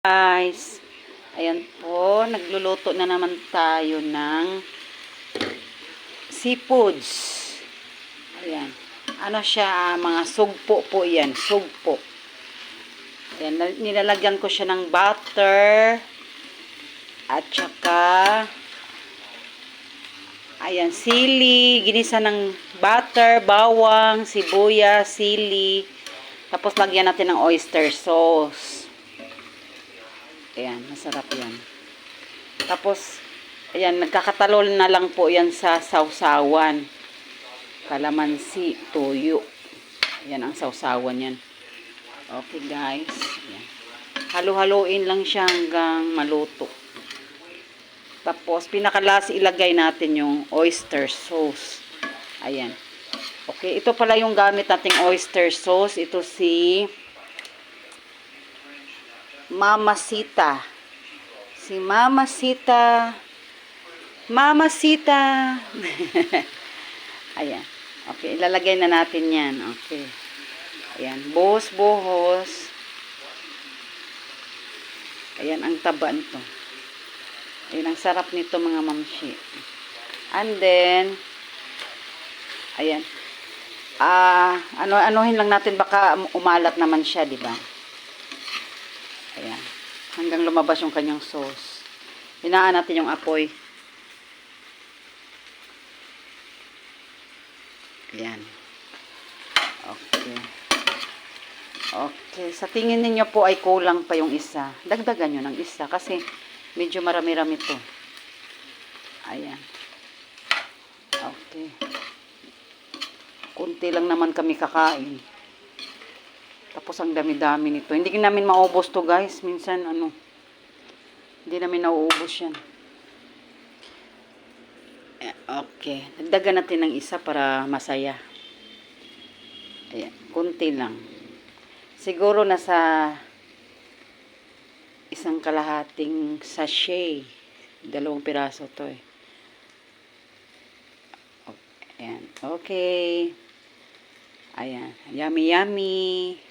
guys. Ayan po, nagluluto na naman tayo ng seafoods. Ayan. Ano siya, ah, mga sugpo po yan. Sugpo. Ayan, nilalagyan ko siya ng butter. At saka, ayan, sili. Ginisa ng butter, bawang, sibuyas, sili. Tapos lagyan natin ng oyster sauce. Ayan, masarap yan. Tapos, ayan, nagkakatalol na lang po yan sa sausawan. Kalamansi, tuyo. Ayan ang sausawan yan. Okay guys. Ayan. Halo-haloin lang siya hanggang maluto. Tapos, pinakalas ilagay natin yung oyster sauce. Ayan. Okay, ito pala yung gamit nating oyster sauce. Ito si Mama Sita. Si Mama Sita. Mama Sita. Ayan. Okay, ilalagay na natin yan. Okay. Ayan, buhos, buhos. Ayan, ang taba nito. Ayan, ang sarap nito mga mamshi. And then, ayan. Ah, ano anuhin lang natin baka umalat naman siya, di ba? Hanggang lumabas yung kanyang sauce. Hinaan natin yung apoy. Ayan. Okay. Okay. Sa tingin ninyo po ay kulang pa yung isa. Dagdagan nyo ng isa kasi medyo marami-rami to. Ayan. Okay. Kunti lang naman kami kakain. Tapos ang dami-dami nito. Hindi namin maubos to guys. Minsan ano, hindi namin nauubos yan. Eh, Okay. Dagdagan natin ng isa para masaya. Ayan. Kunti lang. Siguro nasa isang kalahating sachet. Dalawang piraso to eh. Ayan. Okay. Ayan. Yummy, yummy.